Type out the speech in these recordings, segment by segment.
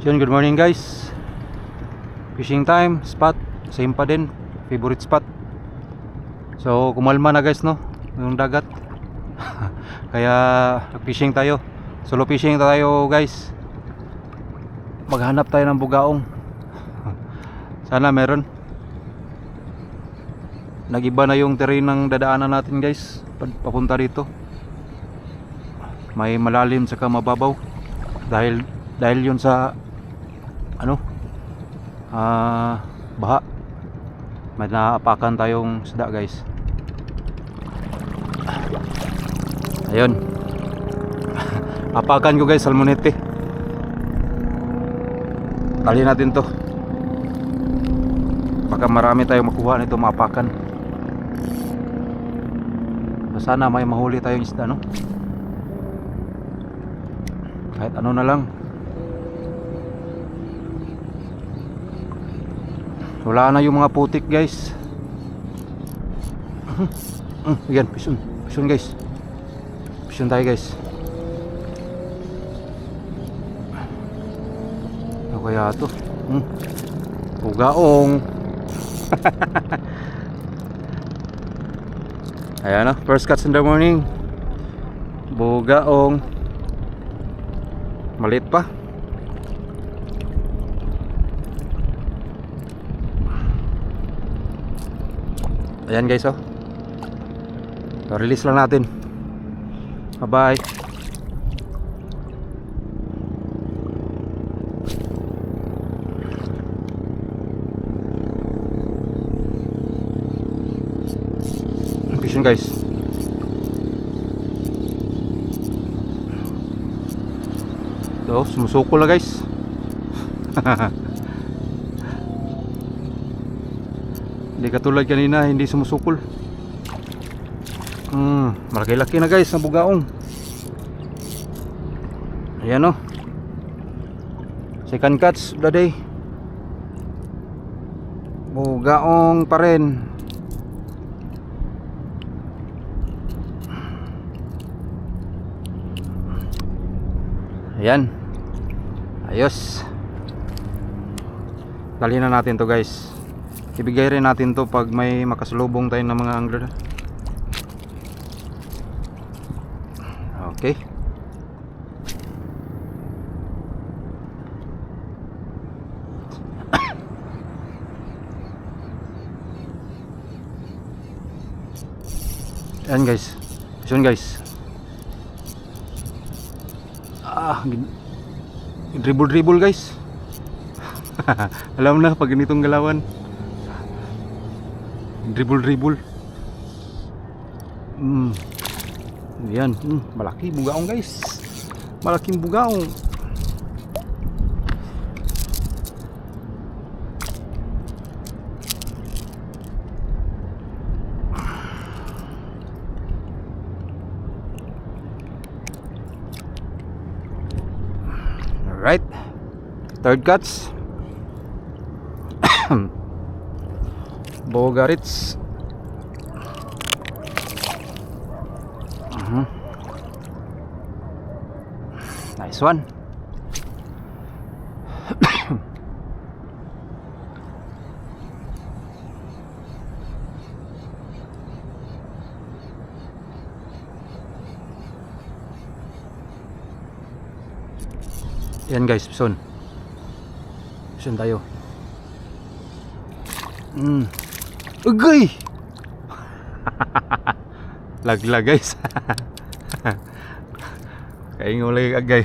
So yun, good morning guys. Fishing time, spot Same pa din, favorite spot. So kumalma na guys no Yung dagat. Kaya fishing tayo Solo fishing tayo guys. Maghanap tayo ng bugaong. Sana meron. Nagiba na yung terrain ng dadaanan natin guys Papunta dito May malalim saka mababaw. Dahil dahil yun sa ano? Ah baha. May naapakan tayong isda guys. Ayun. Apakan ko guys salmonete. Tali natin to. Baka marami tayong makuha nito maapakan sana may mahuli tayong isda no? Kahit ano na lang Wala na yung mga putik guys. Mm, yan, pison. Pison guys. Pison tayo guys. Ano kaya to? Hmm. Ugaong. Ayan na, first cuts in the morning. Bugaong. Malit pa. Ayan guys oh. So, release lang natin. Bye-bye. Fishing guys. So, sumusuko na guys. Hindi katulad kanina, hindi sumusukol. Hmm, malaki-laki na guys na bugaong. Ayan oh. Second catch of the day. Bugaong pa rin. Ayan. Ayos. Dali na natin to guys ibigay rin natin to pag may makasalubong tayo ng mga angler. Okay. Yan guys. Yun guys. Ah dribble dribble guys. Alam na pag ganitong galawan dribble dribble mm. yan mm, malaki bugaong guys. Malaking bugaong. Alright Third cuts Bogarits. Mhm. Nice one. Yan guys, pison. Pison tayo. Mm. Ugay! Laglag guys. Kaya ngulay agay.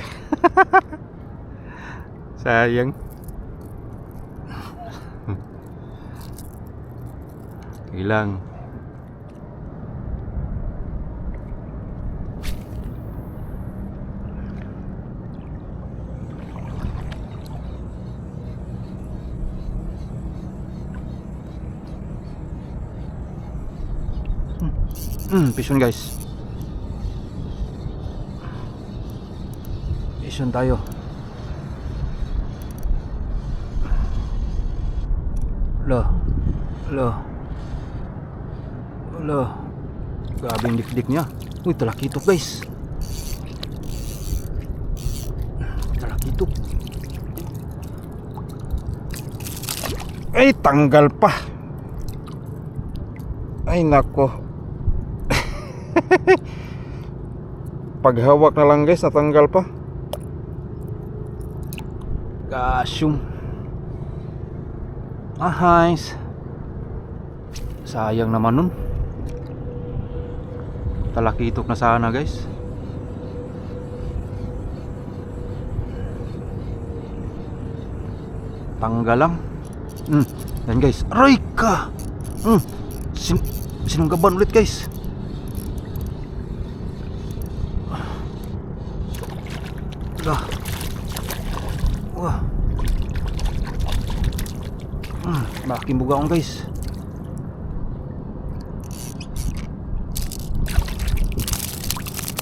Sayang. Hmm, pison guys. Pison tayo. Lo. Lo. Lo. Grabe yung dikdik niya. Uy, talakitok guys. Talakitok. Ay, tanggal pa. Ay, nako. Paghawak na lang guys, natanggal pa. Gasyong. Ah, guys. Sayang naman nun. Talakitok na sana guys. Tanggal lang. Hmm. Yan guys. Aray ka! Hmm. Sin sinunggaban ulit guys. Lah. Wah. Hmm, malaking bugaong guys.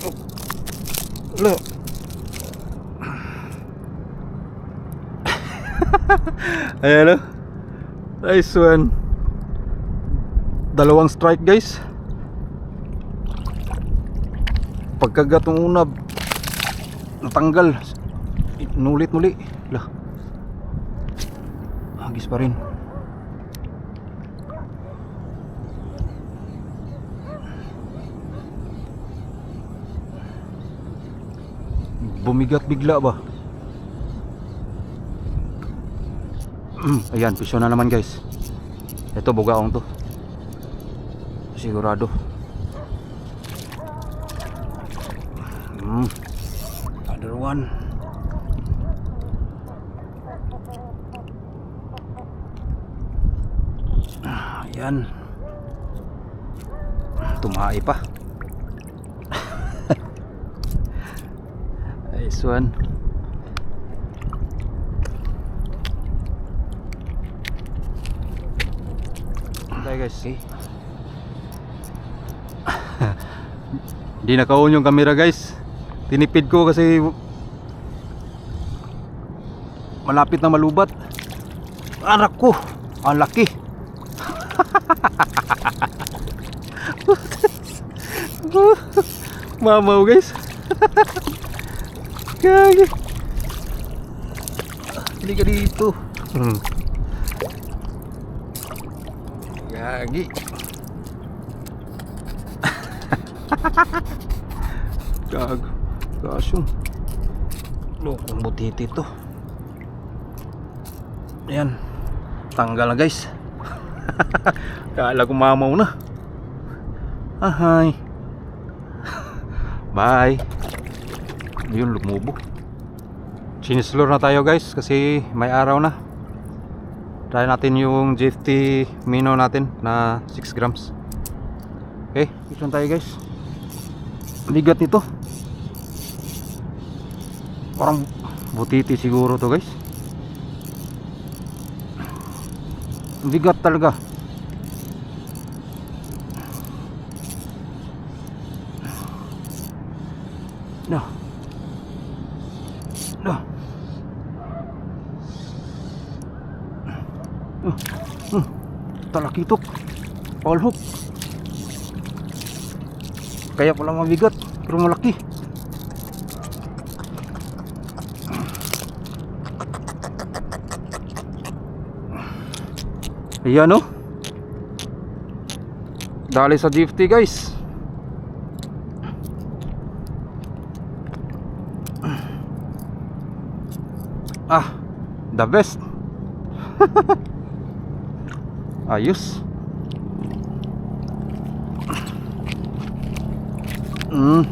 Oh. Lo. Ayan o. Nice one. Dalawang strike guys. Pagkagat ng natanggal. Nulit muli. Lah. Hagis pa rin. Bumigat bigla ba? Mm, Ayan, pisyo na naman guys. Ito bugaong to. Sigurado. Mm. Ah, Ayan. Tumae pa. Nice one. Okay guys, see. Hindi naka-on yung camera guys. Tinipid ko kasi malapit na malubat. Anak ko, ang laki. Mamaw guys. Gagi. Hindi ka dito. Hmm. Gagi. Gago. Gasyong. Lokong butiti to. Ayan. Tanggal na guys. Kala ko mamaw na. Ahay. Bye. Yun, lumubo. Sinislure na tayo guys kasi may araw na. Try natin yung GFT Mino natin na 6 grams. Okay, ito tayo guys. Bigat nito. Parang butiti siguro to guys. Bigat talaga. No. No. Uh, talakitok. All hook. Kaya pala mabigat, pero malaki. Ayan oh. Dali sa GFT guys. Ah, the best. Ayos. Mm.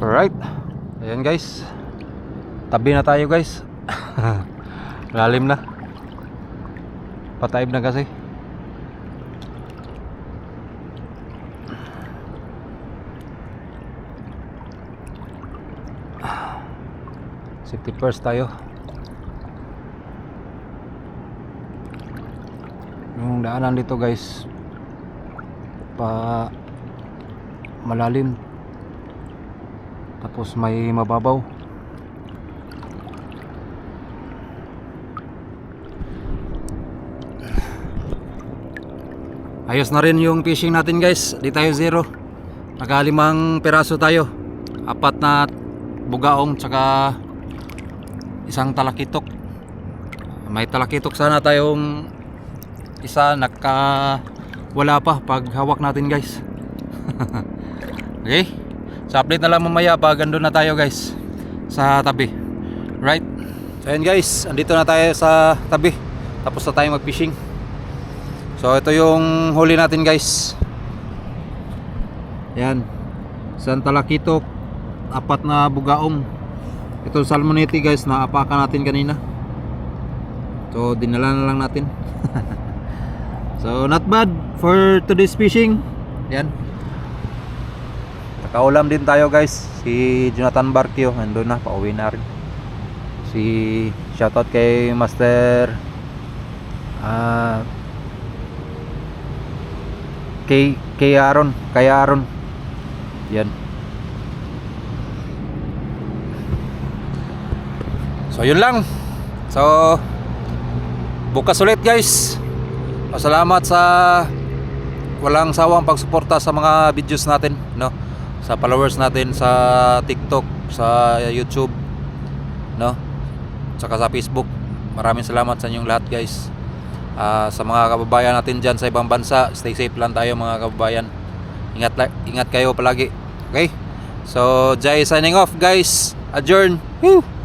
Alright. Ayan guys. Tabi na tayo guys. Lalim na. Pataib na kasi. Safety first tayo. Yung daanan dito guys pa malalim tapos may mababaw ayos na rin yung fishing natin guys. Di tayo zero. Nakalimang peraso tayo. Apat na bugaong tsaka isang talakitok. May talakitok sana tayong isa. Naka wala pa pag hawak natin guys. Okay? So update na lang mamaya pag andun na tayo guys sa tabi. Right? So ayan guys. Andito na tayo sa tabi. Tapos na tayo mag fishing so ito yung huli natin guys. Yan. Isang talakitok apat na bugaong. Ito salmonete guys. Na apakan natin kanina. So dinala na lang natin. So not bad for today's fishing. Yan. Nakaulam din tayo guys. Si Jonathan Barkio andun na pauwi na rin. Si shoutout kay Master ah kay kay Aaron kay Aaron yan So yun lang. So bukas ulit guys. Salamat sa walang sawang pagsuporta sa mga videos natin, no? Sa followers natin sa TikTok, sa YouTube, no? Saka sa Facebook. Maraming salamat sa inyong lahat guys. Ah, sa mga kababayan natin diyan sa ibang bansa, stay safe lang tayo mga kababayan. Ingat ingat kayo palagi. Okay? So, Jai signing off guys. Adjourn. Woo!